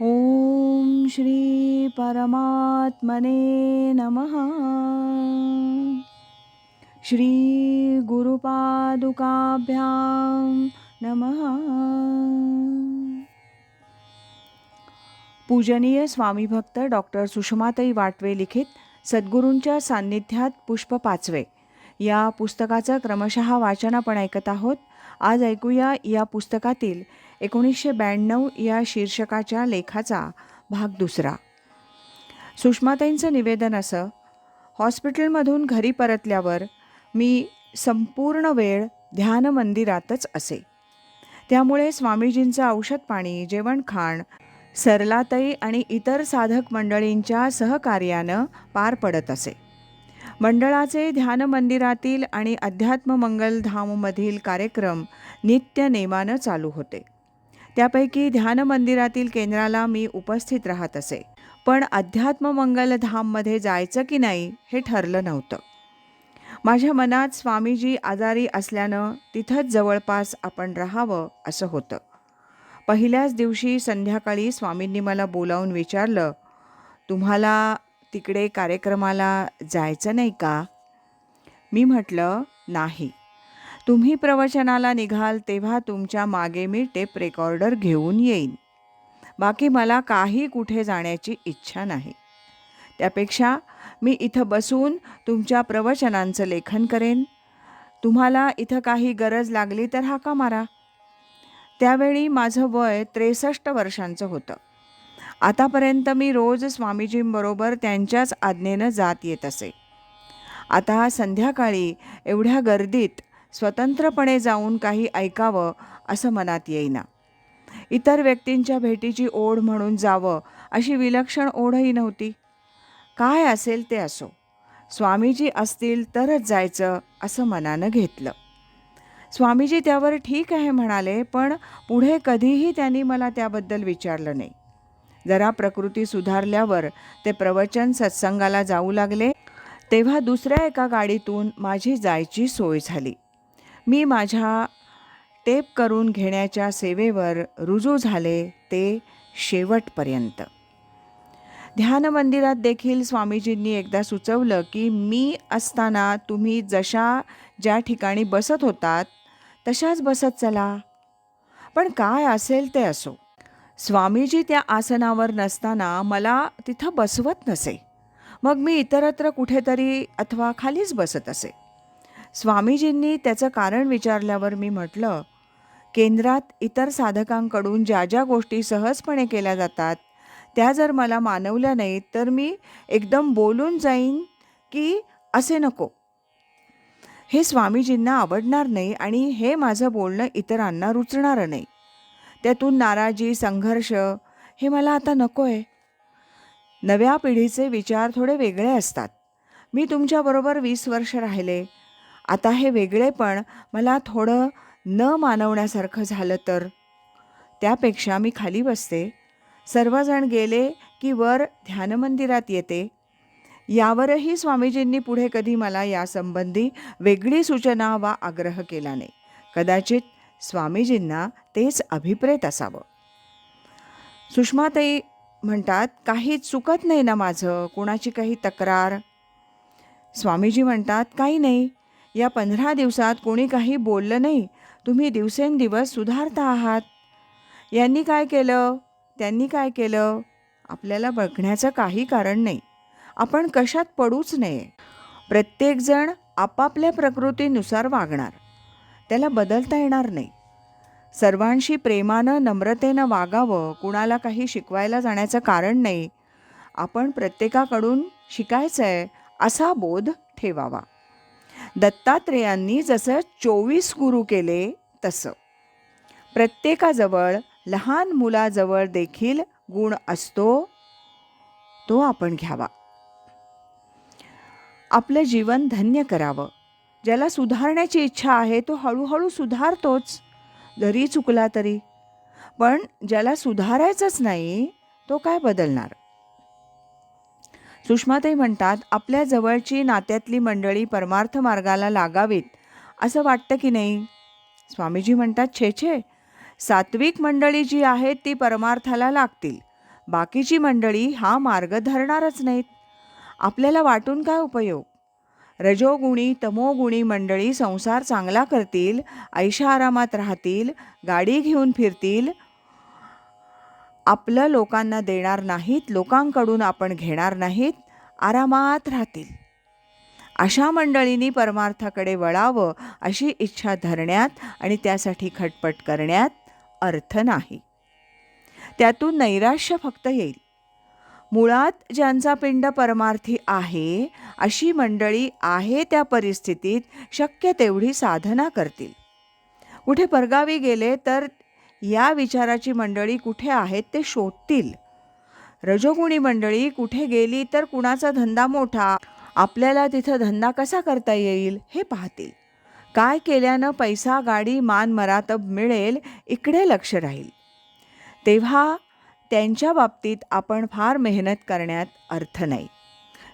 ॐ श्री परमात्मने नमः। श्री गुरुपादुकाभ्यां नमः। पूजनीय स्वामीभक्त डॉक्टर सुषमाताई वाटवे लिखित सद्गुरूंच्या सान्निध्यात पुष्प पाचवे. या पुस्तकाचं क्रमशः वाचन आपण ऐकत आहोत. आज ऐकूया या पुस्तकातील एकोणीसशे ब्याण्णव या शीर्षकाच्या लेखाचा भाग दुसरा. सुषमाताईंचं निवेदन असं हॉस्पिटलमधून घरी परतल्यावर मी संपूर्ण वेळ ध्यान मंदिरातच असे. त्यामुळे स्वामीजींचं औषध पाणी जेवणखाण सरलाताई आणि इतर साधक मंडळींच्या सहकार्यानं पार पडत असे. मंडळाचे ध्यान मंदिरातील आणि अध्यात्म मंगलधाममधील कार्यक्रम नित्य नेमानं चालू होते. त्यापैकी ध्यान मंदिरातील केंद्राला मी उपस्थित राहत असे. पण अध्यात्म मंगलधाममध्ये जायचं की नाही हे ठरलं नव्हतं. माझ्या मनात स्वामीजी आजारी असल्यानं तिथंच जवळपास आपण राहावं असं होतं. पहिल्याच दिवशी संध्याकाळी स्वामींनी मला बोलावून विचारलं तुम्हाला तिकडे कार्यक्रमाला जायचं नाही का? मी म्हटलं नाही. तुम्ही प्रवचनाला निघाल तेव्हा तुमच्या मागे मी टेप रेकॉर्डर घेऊन येईन. बाकी मला काही कुठे जाण्याची इच्छा नाही. त्यापेक्षा मी इथं बसून तुमच्या प्रवचनांचं लेखन करेन. तुम्हाला इथं काही गरज लागली तर हाका मारा. त्यावेळी माझं वय त्रेसष्ट वर्षांचं होतं. आतापर्यंत मी रोज स्वामीजींबरोबर त्यांच्याच आज्ञेनं जात येत असे. आता संध्याकाळी एवढ्या गर्दीत स्वतंत्रपणे जाऊन काही ऐकावं असं मनात येईना. इतर व्यक्तींच्या भेटीची ओढ म्हणून जावं अशी विलक्षण ओढही नव्हती. काय असेल ते असो. स्वामीजी असतील तरच जायचं असं मनानं घेतलं. स्वामीजी त्यावर ठीक आहे म्हणाले पण पुढे कधीही त्यांनी मला त्याबद्दल विचारलं नाही. जरा प्रकृती सुधारल्यावर ते प्रवचन सत्संगाला जाऊ लागले. तेव्हा दुसऱ्या एका गाडीतून माझी जायची सोय झाली. मी माझ्या टेप करून घेण्याच्या सेवेवर रुजू झाले ते शेवटपर्यंत. ध्यान मंदिरात देखील स्वामीजींनी एकदा सुचवलं की मी असताना तुम्ही जशा ज्या ठिकाणी बसत होतात तशाच बसत चला. पण काय असेल ते असो. स्वामीजी त्या आसनावर नसताना मला तिथं बसवत नसे. मग मी इतरत्र कुठेतरी अथवा खालीच बसत असे. स्वामीजींनी त्याचं कारण विचारल्यावर मी म्हटलं केंद्रात इतर साधकांकडून ज्या ज्या गोष्टी सहजपणे केल्या जातात त्या जर मला मानवल्या नाहीत तर मी एकदम बोलून जाईन की असे नको. हे स्वामीजींना आवडणार नाही आणि हे माझं बोलणं इतरांना रुचणारं नाही. त्यातून नाराजी संघर्ष हे मला आता नको आहे नव्या पिढीचे विचार थोडे वेगळे असतात. मी तुमच्याबरोबर वीस वर्ष राहिले. आता हे वेगळेपण मला थोडं न मानवण्यासारखं झालं तर? त्यापेक्षा मी खाली बसते. सर्वजण गेले की वर ध्यानमंदिरात येते. यावरही स्वामीजींनी पुढे कधी मला यासंबंधी वेगळी सूचना वा आग्रह केला नाही. कदाचित स्वामीजींना तेच अभिप्रेत असावं. सुषमाताई म्हणतात काही चुकत नाही ना माझं? कुणाची काही तक्रार? स्वामीजी म्हणतात काही नाही. या पंधरा दिवसात कोणी काही बोललं नाही. तुम्ही दिवसेंदिवस सुधारता आहात. यांनी काय केलं? त्यांनी काय केलं? आपल्याला बघण्याचं काही कारण नाही. आपण कशात पडूच नये. प्रत्येकजण आपापल्या प्रकृतीनुसार वागणार. त्याला बदलता येणार नाही. सर्वांशी प्रेमानं नम्रतेनं वागावं कुणाला काही शिकवायला जाण्याचं कारण नाही. आपण प्रत्येकाकडून शिकायचं आहे असा बोध ठेवावा. दत्तात्रेयांनी जसं चोवीस गुरु केले तसं. प्रत्येकाजवळ लहान मुलाजवळ देखील गुण असतो तो आपण घ्यावा. आपलं जीवन धन्य करावं. ज्याला सुधारण्याची इच्छा आहे तो हळूहळू सुधारतोच. जरी चुकला तरी. पण ज्याला सुधारायचंच नाही तो काय बदलणार? सुषमाताई म्हणतात आपल्या जवळची नात्यातली मंडळी परमार्थ मार्गाला लागावीत असं वाटतं की नाही? स्वामीजी म्हणतात छे छे. सात्विक मंडळी जी आहेत ती परमार्थाला लागतील. बाकीची मंडळी हा मार्ग धरणारच नाहीत. आपल्याला वाटून काय उपयोग? रजोगुणी तमोगुणी मंडळी संसार चांगला करतील ऐशारामात राहतील गाडी घेऊन फिरतील. आपलं लोकांना देणार नाहीत लोकांकडून आपण घेणार नाहीत आरामात राहतील. अशा मंडळींनी परमार्थाकडे वळावं अशी इच्छा धरण्यात आणि त्यासाठी खटपट करण्यात अर्थ नाही. त्यातून नैराश्य फक्त येईल. मुळात ज्यांचा पिंड परमार्थी आहे अशी मंडळी आहे त्या परिस्थितीत शक्य तेवढी साधना करतील. कुठे परगावी गेले तर या विचाराची मंडळी कुठे आहेत ते शोधतील. रजोगुणी मंडळी कुठे गेली तर कुणाचा धंदा मोठा आपल्याला तिथं धंदा कसा करता येईल हे पाहतील. काय केल्यानं पैसा गाडी मान मरातब मिळेल इकडे लक्ष राहील. तेव्हा त्यांच्या बाबतीत आपण फार मेहनत करण्यात अर्थ नाही.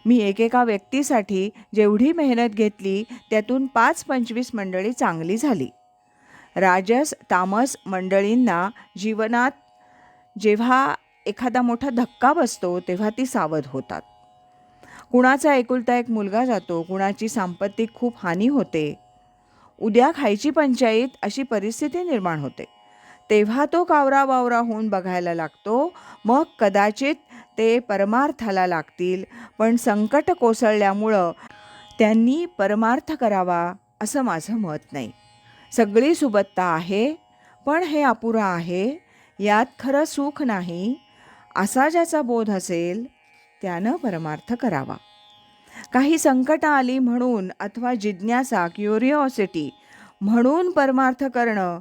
मी एकेका व्यक्तीसाठी जेवढी मेहनत घेतली त्यातून पाच पंचवीस मंडळी चांगली झाली. राजस तामस मंडळींना जीवनात जेव्हा एखादा मोठा धक्का बसतो तेव्हा ती सावध होतात. कुणाचा एकुलता एक मुलगा जातो कुणाची सांपत्तिक खूप हानी होते. उद्या खायची पंचायत अशी परिस्थिती निर्माण होते. तेव्हा तो कावरा बावरा होऊन बघायला लागतो. मग कदाचित ते परमार्थाला लागतील पण संकट कोसळल्यामुळं त्यांनी परमार्थ करावा असं माझं मत नाही. सगळी सुबत्ता आहे पण हे अपुरा आहे यात खरं सुख नाही असा ज्याचा बोध असेल त्यानं परमार्थ करावा. काही संकट आली म्हणून अथवा जिज्ञासा क्युरिओसिटी म्हणून परमार्थ करणं